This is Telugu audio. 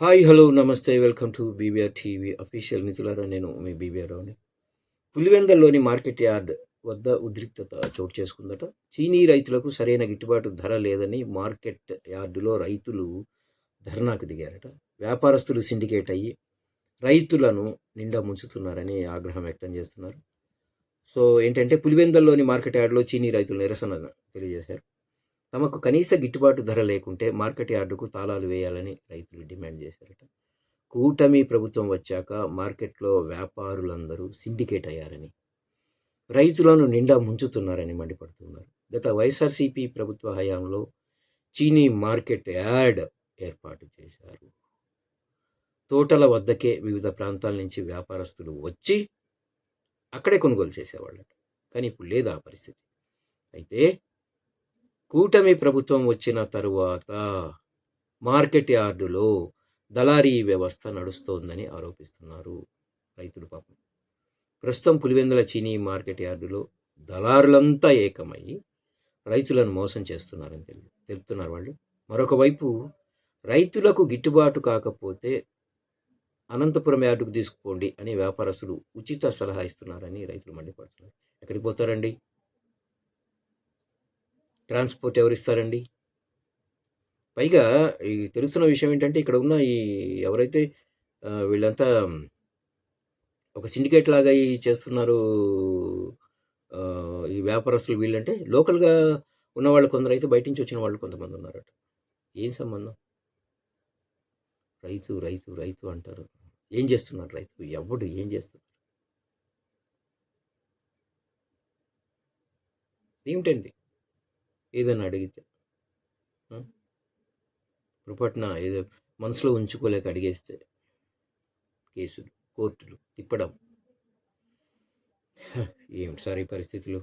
హాయ్ హలో నమస్తే welcome to BBR TV official మిత్రులారా నేను మీ బీబీఆర్ రావుని పులివెందల్లోని మార్కెట్ యార్డ్ వద్ద ఉద్రిక్తత చోటు చేసుకుందట. చీనీ రైతులకు సరైన గిట్టుబాటు ధర లేదని మార్కెట్ యార్డులో రైతులు ధర్నాకు దిగారట. వ్యాపారస్తులు సిండికేట్ అయ్యి రైతులను నిండా ముంచుతున్నారని ఆగ్రహం వ్యక్తం చేస్తున్నారు. సో ఏంటంటే పులివెందల్లోని మార్కెట్ యార్డులో చీనీ రైతులు నిరసన తెలియజేశారు. తమకు కనీస గిట్టుబాటు ధర లేకుంటే మార్కెట్ యార్డుకు తాళాలు వేయాలని రైతులు డిమాండ్ చేశారట. కూటమి ప్రభుత్వం వచ్చాక మార్కెట్లో వ్యాపారులందరూ సిండికేట్ అయ్యారని రైతులను నిండా ముంచుతున్నారని మండిపడుతున్నారు. గత వైఎస్ఆర్సీపీ ప్రభుత్వ హయాంలో చీనీ మార్కెట్ యార్డ్ ఏర్పాటు చేశారు. తోటల వద్దకే వివిధ ప్రాంతాల నుంచి వ్యాపారస్తులు వచ్చి అక్కడే కొనుగోలు చేసేవాళ్ళట. కానీ ఇప్పుడు లేదు ఆ పరిస్థితి. అయితే కూటమి ప్రభుత్వం వచ్చిన తరువాత మార్కెట్ యార్డులో దళారీ వ్యవస్థ నడుస్తోందని ఆరోపిస్తున్నారు రైతులు పాపం. ప్రస్తుతం పులివెందుల చీనీ మార్కెట్ యార్డులో దళారులంతా ఏకమై రైతులను మోసం చేస్తున్నారని తెలి తెలుపుతున్నారు వాళ్ళు. మరొక వైపు రైతులకు గిట్టుబాటు కాకపోతే అనంతపురం యార్డుకు తీసుకుపోండి అని వ్యాపారస్తులు ఉచిత సలహా ఇస్తున్నారని రైతులు మండిపడుతున్నారు. ఎక్కడికి పోతారండి? ట్రాన్స్పోర్ట్ ఎవరిస్తారండి? పైగా ఈ తెలుస్తున్న విషయం ఏంటంటే ఇక్కడ ఉన్న ఈ ఎవరైతే వీళ్ళంతా ఒక సిండికేట్ లాగా ఈ చేస్తున్నారు ఈ వ్యాపారస్తులు వీళ్ళంటే లోకల్గా ఉన్న వాళ్ళు కొందరు అయితే బయట నుంచి వచ్చిన వాళ్ళు కొంతమంది ఉన్నారట. ఏం సంబంధం? రైతు రైతు రైతు అంటారు. ఏం చేస్తున్నారు రైతు? ఎవడు ఏం చేస్తున్నారు ఏమిటండి? ఏదైనా అడిగితే. పొరపాటున ఏదో మనసులో ఉంచుకోలేక అడిగేస్తే కేసులు కోర్టులు తిప్పడం. ఏమిటి సార్ ఈ పరిస్థితులు?